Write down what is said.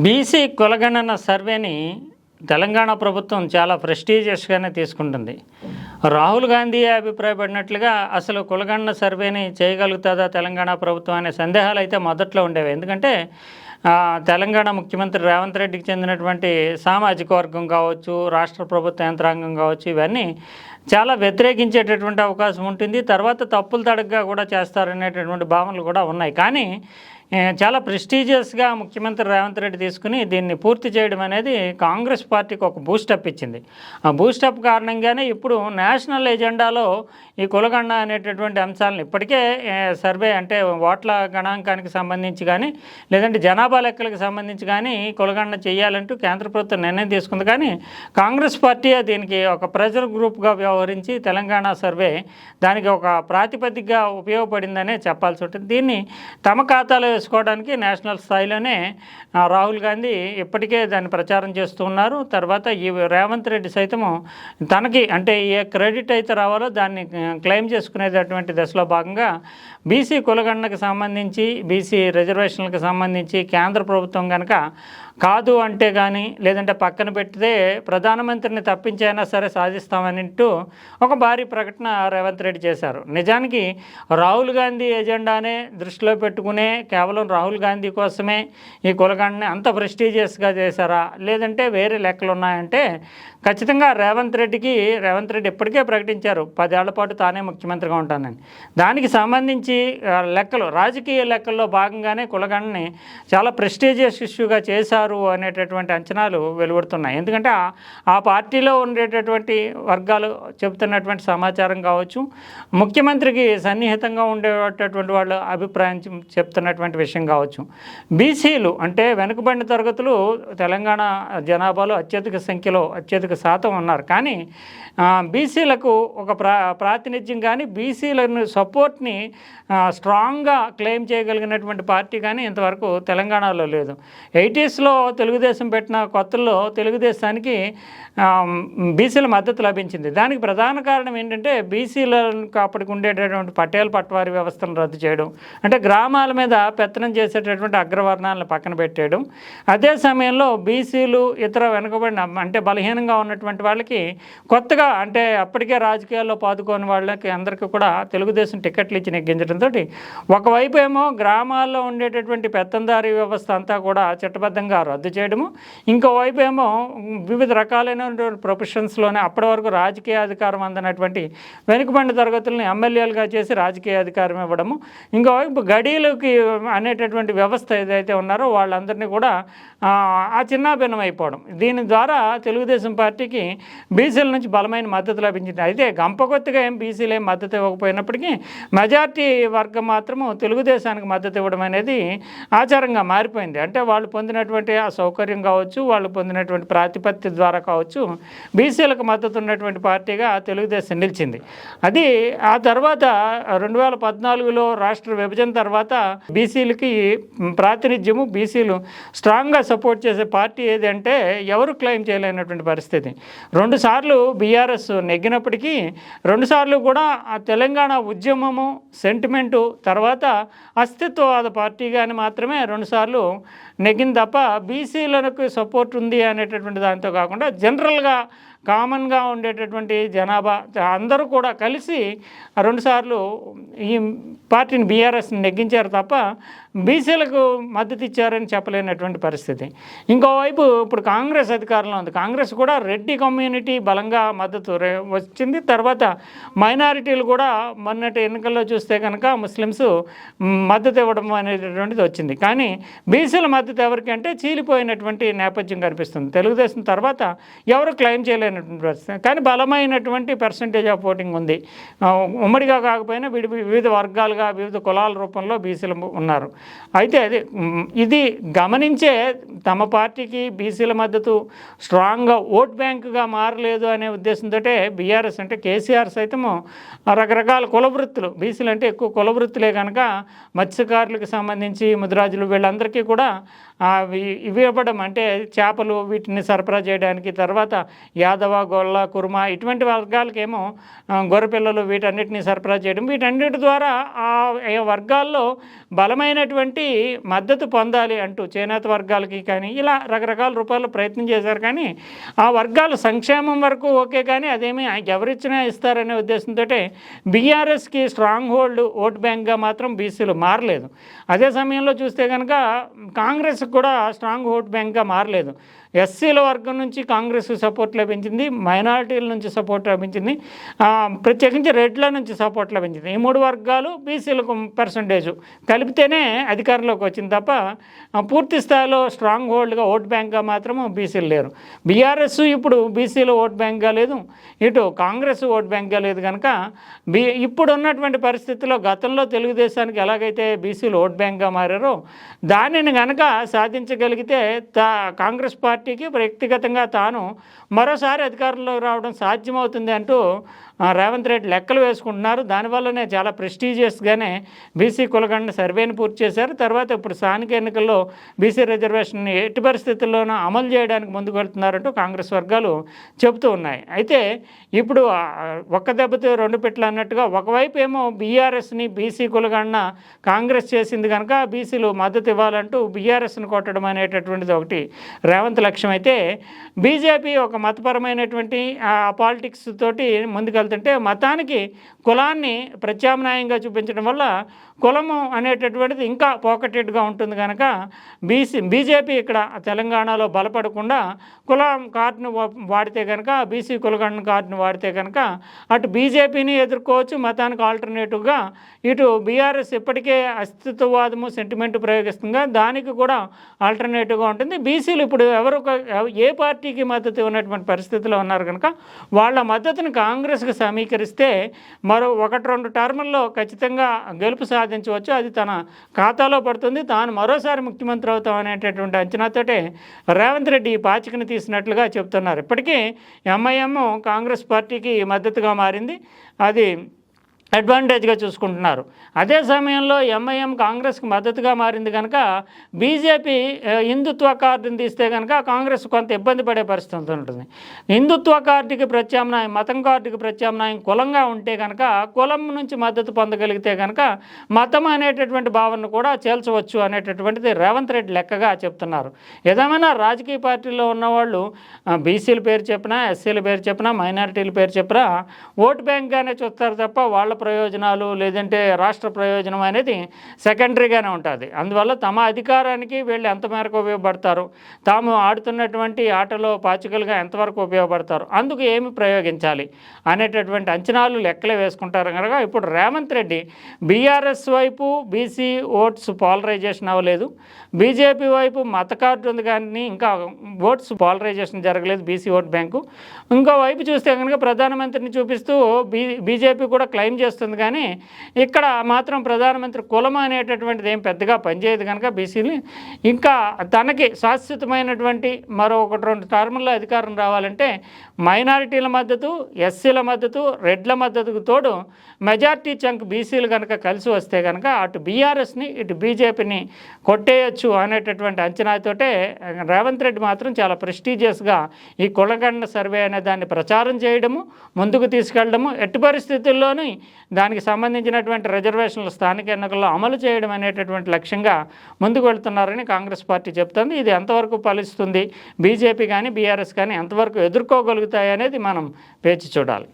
BC కులగణన సర్వేని తెలంగాణ ప్రభుత్వం చాలా ప్రెస్టీజియస్గానే తీసుకుంటుంది. రాహుల్ గాంధీ అభిప్రాయపడినట్లుగా అసలు కులగణన సర్వేని చేయగలుగుతుందా తెలంగాణ ప్రభుత్వం అనే సందేహాలు అయితే మొదట్లో ఉండేవి. ఎందుకంటే తెలంగాణ ముఖ్యమంత్రి రేవంత్ రెడ్డికి చెందినటువంటి సామాజిక వర్గం కావచ్చు రాష్ట్ర ప్రభుత్వ యంత్రాంగం కావచ్చు ఇవన్నీ చాలా వ్యతిరేకించేటటువంటి అవకాశం ఉంటుంది. తర్వాత తప్పులు తడగ్గా కూడా చేస్తారనేటటువంటి భావనలు కూడా ఉన్నాయి. కానీ చాలా ప్రెస్టీజియస్గా ముఖ్యమంత్రి రేవంత్ రెడ్డి తీసుకుని దీన్ని పూర్తి చేయడం అనేది కాంగ్రెస్ పార్టీకి ఒక బూస్టప్ ఇచ్చింది. ఆ బూస్టప్ కారణంగానే ఇప్పుడు నేషనల్ ఎజెండాలో ఈ కులగండ అనేటటువంటి అంశాలను ఇప్పటికే సర్వే అంటే ఓట్ల గణాంకానికి సంబంధించి కానీ లేదంటే జనాభా లెక్కలకు సంబంధించి కానీ కులగణన చేయాలంటూ కేంద్ర ప్రభుత్వం నిర్ణయం తీసుకుంది. కానీ కాంగ్రెస్ పార్టీ దీనికి ఒక ప్రెజర్ గ్రూప్గా వ్యవహరించి తెలంగాణ సర్వే దానికి ఒక ప్రాతిపదికగా ఉపయోగపడిందనే చెప్పాల్సి ఉంటుంది. దీన్ని తమ ఖాతాలో చేసుకోవడానికి నేషనల్ స్థాయిలోనే రాహుల్ గాంధీ ఇప్పటికే దాన్ని ప్రచారం చేస్తూ ఉన్నారు. తర్వాత ఈ రేవంత్ రెడ్డి సైతము తనకి అంటే ఏ క్రెడిట్ అయితే రావాలో దాన్ని క్లెయిమ్ చేసుకునేటటువంటి దశలో భాగంగా బీసీ కులగణనకు సంబంధించి బీసీ రిజర్వేషన్లకు సంబంధించి కేంద్ర ప్రభుత్వం కనుక కాదు అంటే కానీ లేదంటే పక్కన పెడితే ప్రధానమంత్రిని తప్పించైనా సరే సాధిస్తామనింటూ ఒక భారీ ప్రకటన రేవంత్ రెడ్డి చేశారు. నిజానికి రాహుల్ గాంధీ ఎజెండానే దృష్టిలో పెట్టుకునే కేవలం రాహుల్ గాంధీ కోసమే ఈ కులగణని అంత ప్రెస్టీజియస్గా చేశారా? లేదంటే వేరే లెక్కలు ఉన్నాయంటే ఖచ్చితంగా రేవంత్ రెడ్డికి రేవంత్ రెడ్డి ఇప్పటికే ప్రకటించారు. పదేళ్ళ పాటు తానే ముఖ్యమంత్రిగా ఉంటానని. దానికి సంబంధించి లెక్కలు రాజకీయ లెక్కల్లో భాగంగానే కులగణని చాలా ప్రెస్టీజియస్ ఇష్యూగా చేశారు అనేటటువంటి అంచనాలు వెలువడుతున్నాయి. ఎందుకంటే ఆ- పార్టీలో ఉండేటటువంటి వర్గాలు చెబుతున్నటువంటి సమాచారం కావచ్చు ముఖ్యమంత్రికి సన్నిహితంగా ఉండేటటువంటి వాళ్ళ అభిప్రాయం చెప్తున్నటువంటి చెప్తున్నటువంటి విషయం కావచ్చు. బీసీలు అంటే వెనుకబడిన తరగతులు తెలంగాణ జనాభాలో అత్యధిక సంఖ్యలో అత్యధిక శాతం ఉన్నారు. కానీ బీసీలకు ఒక ప్రా ప్రాతినిధ్యం కానీ బీసీలను సపోర్ట్ని స్ట్రాంగ్గా క్లెయిమ్ చేయగలిగినటువంటి పార్టీ కానీ ఇంతవరకు తెలంగాణలో లేదు. ఎయిటీస్లో తెలుగుదేశం పెట్టిన కొత్తల్లో తెలుగుదేశానికి బీసీల మద్దతు లభించింది. దానికి ప్రధాన కారణం ఏంటంటే బీసీలకు అప్పటికి ఉండేటటువంటి పటేల్ పట్వారి వ్యవస్థను రద్దు చేయడం. అంటే గ్రామాల మీద పెత్తనం చేసేటటువంటి అగ్రవర్ణాలను పక్కన పెట్టేయడం. అదే సమయంలో బీసీలు ఇతర వెనుకబడిన అంటే బలహీనంగా ఉన్నటువంటి వాళ్ళకి కొత్తగా అంటే అప్పటికే రాజకీయాల్లో పాదుకోని వాళ్ళకి అందరికీ కూడా తెలుగుదేశం టికెట్లు ఇచ్చి నెగ్గించడంతో ఒకవైపు ఏమో గ్రామాల్లో ఉండేటటువంటి పెత్తందారీ వ్యవస్థ అంతా కూడా చట్టబద్ధంగా రద్దు చేయడము. ఇంకోవైపు ఏమో వివిధ రకాలైన ప్రొఫెషన్స్లోనే అప్పటి వరకు రాజకీయ అధికారం అందనటువంటి వెనుకబడిన తరగతులను ఎమ్మెల్యేలుగా చేసి రాజకీయ అధికారం ఇవ్వడము. ఇంకోవైపు గడీలకి అనేటటువంటి వ్యవస్థ ఏదైతే ఉన్నారో వాళ్ళందరినీ కూడా ఆ, చిన్నాభిన్నం అయిపోవడం దీని ద్వారా తెలుగుదేశం పార్టీకి బీసీల నుంచి బలమైన మద్దతు లభించింది. అయితే గంపకొత్తిగా ఏం బీసీలు ఏం మద్దతు ఇవ్వకపోయినప్పటికీ మెజార్టీ వర్గం మాత్రము తెలుగుదేశానికి మద్దతు ఇవ్వడం అనేది ఆచారంగా మారిపోయింది. అంటే వాళ్ళు పొందినటువంటి ఆ సౌకర్యం కావచ్చు వాళ్ళు పొందినటువంటి ప్రాతిపత్తి ద్వారా కావచ్చు బీసీలకు మద్దతు ఉన్నటువంటి పార్టీగా తెలుగుదేశం నిలిచింది. అది ఆ తర్వాత రెండు వేల పద్నాలుగులో రాష్ట్ర విభజన తర్వాత బీసీ బీసీలకి ప్రాతినిధ్యము బీసీలు స్ట్రాంగ్గా సపోర్ట్ చేసే పార్టీ ఏది అంటే ఎవరు క్లెయిమ్ చేయలేనటువంటి పరిస్థితి. రెండుసార్లు బీఆర్ఎస్ నెగ్గినప్పటికీ రెండుసార్లు కూడా ఆ తెలంగాణ ఉద్యమము సెంటిమెంటు తర్వాత అస్తిత్వవాద పార్టీగాని మాత్రమే రెండుసార్లు నెగ్గింది తప్ప బీసీలకు సపోర్ట్ ఉంది అనేటటువంటి దాంతో కాకుండా జనరల్గా కామన్గా ఉండేటటువంటి జనాభా అందరూ కూడా కలిసి రెండుసార్లు ఈ పార్టీని బీఆర్ఎస్ని నెగ్గించారు తప్ప బీసీలకు మద్దతు ఇచ్చారని చెప్పలేనటువంటి పరిస్థితి. ఇంకోవైపు ఇప్పుడు కాంగ్రెస్ అధికారంలో ఉంది. కాంగ్రెస్ కూడా రెడ్డి కమ్యూనిటీ బలంగా మద్దతు వచ్చింది. తర్వాత మైనారిటీలు కూడా మొన్నటి ఎన్నికల్లో చూస్తే కనుక ముస్లిమ్స్ మద్దతు ఇవ్వడం అనేటటువంటిది వచ్చింది. కానీ బీసీల మద్దతు ఎవరికి అంటే చీలిపోయినటువంటి నేపథ్యం కనిపిస్తుంది. తెలుగుదేశం తర్వాత ఎవరు క్లెయిమ్ చేయలేనటువంటి పరిస్థితి. కానీ బలమైనటువంటి పర్సంటేజ్ ఆఫ్ ఓటింగ్ ఉంది. ఉమ్మడిగా కాకపోయినా విడి వివిధ వర్గాలుగా వివిధ కులాల రూపంలో బీసీలు ఉన్నారు. అయితే అది ఇది గమనించే తమ పార్టీకి బీసీల మద్దతు స్ట్రాంగ్గా ఓట్ బ్యాంకుగా మారలేదు అనే ఉద్దేశంతో బీఆర్ఎస్ అంటే కేసీఆర్ సైతము రకరకాల కులవృత్తులు. బీసీలు అంటే ఎక్కువ కులవృత్తులే కనుక మత్స్యకారులకు సంబంధించి ముద్రాజులు వీళ్ళందరికీ కూడా ఇవి ఇవ్వడం అంటే చేపలు వీటిని సరఫరా చేయడానికి తర్వాత యాదవ గొల్ల కుర్మ ఇటువంటి వర్గాలకేమో గొర్రెపిల్లలు వీటన్నిటిని సరఫరా చేయడం. వీటన్నిటి ద్వారా ఆ వర్గాల్లో బలమైన బలమైనటువంటి మద్దతు పొందాలి అంటూ చేనేత వర్గాలకి కానీ ఇలా రకరకాల రూపాయలు ప్రయత్నం చేశారు. కానీ ఆ వర్గాలు సంక్షేమం వరకు ఓకే కానీ అదేమి ఎవరిచ్చినా ఇస్తారనే ఉద్దేశంతో బీఆర్ఎస్కి స్ట్రాంగ్ హోల్డ్ ఓట్ బ్యాంక్గా మాత్రం బీసీలు మారలేదు. అదే సమయంలో చూస్తే కనుక కాంగ్రెస్ కూడా స్ట్రాంగ్ ఓట్ బ్యాంక్గా మారలేదు. ఎస్సీల వర్గం నుంచి కాంగ్రెస్ సపోర్ట్ లభించింది మైనారిటీల నుంచి సపోర్ట్ లభించింది ప్రత్యేకించి రెడ్ల నుంచి సపోర్ట్ లభించింది. ఈ మూడు వర్గాలు బీసీలకు పర్సంటేజ్ కలిపితేనే అధికారంలోకి వచ్చింది తప్ప పూర్తి స్థాయిలో స్ట్రాంగ్ హోల్డ్గా ఓట్ బ్యాంక్గా మాత్రం బీసీలు లేరు. బీఆర్ఎస్ ఇప్పుడు బీసీలో ఓట్ బ్యాంక్గా లేదు ఇటు కాంగ్రెస్ ఓట్ బ్యాంక్గా లేదు కనుక బీ ఇప్పుడు ఉన్నటువంటి పరిస్థితుల్లో గతంలో తెలుగుదేశానికి ఎలాగైతే బీసీలు ఓట్ బ్యాంక్గా మారారో దానిని కనుక సాధించగలిగితే తా కాంగ్రెస్ పార్టీకి వ్యక్తిగతంగా తాను మరోసారి అధికారంలోకి రావడం సాధ్యమవుతుంది అంటూ రేవంత్ రెడ్డి లెక్కలు వేసుకుంటున్నారు. దానివల్లనే చాలా ప్రెస్టీజియస్గానే బీసీ కులగండ సర్వేని పూర్తి చేశారు. తర్వాత ఇప్పుడు స్థానిక ఎన్నికల్లో బీసీ రిజర్వేషన్ ఎట్టి పరిస్థితుల్లోనూ అమలు చేయడానికి ముందుకు వెళ్తున్నారంటూ కాంగ్రెస్ వర్గాలు చెబుతూ ఉన్నాయి. అయితే ఇప్పుడు ఒక్క దెబ్బతో రెండు పెట్లు అన్నట్టుగా ఒకవైపు ఏమో బీఆర్ఎస్ని బీసీ కులగండ కాంగ్రెస్ చేసింది కనుక బీసీలు మద్దతు ఇవ్వాలంటూ బీఆర్ఎస్ని కొట్టడం అనేటటువంటిది ఒకటి రేవంత్ లక్ష్యం అయితే బీజేపీ ఒక మతపరమైనటువంటి ఆ పాలిటిక్స్ తోటి అంటే మతానికి కులాన్ని ప్రత్యామ్నాయంగా చూపించడం వల్ల కులము అనేటటువంటిది ఇంకా పోకటెడ్గా ఉంటుంది కనుక బీసీ బీజేపీ ఇక్కడ తెలంగాణలో బలపడకుండా కులం కార్డును వాడితే కనుక బీసీ కులగండ కార్డును వాడితే కనుక అటు బీజేపీని ఎదుర్కోవచ్చు మతానికి ఆల్టర్నేటివ్గా ఇటు బీఆర్ఎస్ ఇప్పటికే అస్తిత్వవాదము సెంటిమెంట్ ప్రయోగిస్తుందిగా దానికి కూడా ఆల్టర్నేటివ్గా ఉంటుంది. బీసీలు ఇప్పుడు ఎవరు ఏ పార్టీకి మద్దతు ఉన్నటువంటి పరిస్థితిలో ఉన్నారు కనుక వాళ్ళ మద్దతును కాంగ్రెస్కి సమీకరిస్తే మరో ఒకటి రెండు టర్ముల్లో ఖచ్చితంగా గెలుపు సాధించవచ్చు. అది తన ఖాతాలో పడుతుంది. తాను మరోసారి ముఖ్యమంత్రి అవుతాం అనేటటువంటి అంచనాతోటే రేవంత్ రెడ్డి ఈ పాచికను తీసినట్లుగా చెప్తున్నారు. ఇప్పటికీ ఎంఐఎం కాంగ్రెస్ పార్టీకి మద్దతుగా మారింది. అది అడ్వాంటేజ్గా చూసుకుంటున్నారు. అదే సమయంలో ఎంఐఎం కాంగ్రెస్కి మద్దతుగా మారింది కనుక బీజేపీ హిందుత్వ కార్డుని తీస్తే కనుక కాంగ్రెస్ కొంత ఇబ్బంది పడే పరిస్థితి ఉంటుంది. హిందుత్వ కార్డుకి ప్రత్యామ్నాయం మతం కార్డుకి ప్రత్యామ్నాయం కులంగా ఉంటే కనుక కులం నుంచి మద్దతు పొందగలిగితే కనుక మతం అనేటటువంటి భావనను కూడా చేల్చవచ్చు అనేటటువంటిది రేవంత్ రెడ్డి లెక్కగా చెప్తున్నారు. ఏదేమైనా రాజకీయ పార్టీలో ఉన్నవాళ్ళు బీసీల పేరు చెప్పినా ఎస్సీల పేరు చెప్పినా మైనారిటీల పేరు చెప్పినా ఓటు బ్యాంక్గానే చూస్తారు తప్ప వాళ్ళ ప్రయోజనాలు లేదంటే రాష్ట్ర ప్రయోజనం అనేది సెకండరీగానే ఉంటుంది. అందువల్ల తమ అధికారానికి వీళ్ళు ఎంత మేరకు ఉపయోగపడతారు? తాము ఆడుతున్నటువంటి ఆటలో పాచికలుగా ఎంతవరకు ఉపయోగపడతారు? అందుకు ఏమి ప్రయోగించాలి? అనేటటువంటి అంచనాలు లెక్కలే వేసుకుంటారు కనుక ఇప్పుడు రేవంత్ రెడ్డి బీఆర్ఎస్ వైపు బీసీ ఓట్స్ పాలరైజేషన్ అవ్వలేదు. బీజేపీ వైపు మత కార్డు ఉంది కానీ ఇంకా ఓట్స్ పాలరైజేషన్ జరగలేదు బీసీ ఓట్ బ్యాంకు. ఇంకో వైపు చూస్తే కనుక ప్రధానమంత్రిని చూపిస్తూ బీ బీజేపీ కూడా క్లెయిమ్ చేస్తుంది కానీ ఇక్కడ మాత్రం ప్రధానమంత్రి కులం అనేటటువంటిది ఏం పెద్దగా పనిచేయదు కనుక బీసీలు ఇంకా తనకి శాశ్వతమైనటువంటి మరో ఒకటి రెండు టర్ముల్లో అధికారం రావాలంటే మైనారిటీల మద్దతు ఎస్సీల మద్దతు రెడ్ల మద్దతుకు తోడు మెజార్టీ చంక్ బీసీలు కనుక కలిసి వస్తే కనుక అటు బీఆర్ఎస్ని ఇటు బీజేపీని కొట్టేయచ్చు అనేటటువంటి అంచనాతోటే రేవంత్ రెడ్డి మాత్రం చాలా ప్రెస్టీజియస్గా ఈ కులగండ సర్వే అనే దాన్ని ప్రచారం చేయడము ముందుకు తీసుకెళ్ళడము ఎట్టి పరిస్థితుల్లోనూ దానికి సంబంధించినటువంటి రిజర్వేషన్లు స్థానిక ఎన్నికల్లో అమలు చేయడం అనేటటువంటి లక్ష్యంగా ముందుకు వెళ్తున్నారని కాంగ్రెస్ పార్టీ చెప్తుంది. ఇది ఎంతవరకు ఫలిస్తుంది? బీజేపీ కానీ బీఆర్ఎస్ కానీ ఎంతవరకు ఎదుర్కోగలుగుతాయి అనేది మనం వేచి చూడాలి.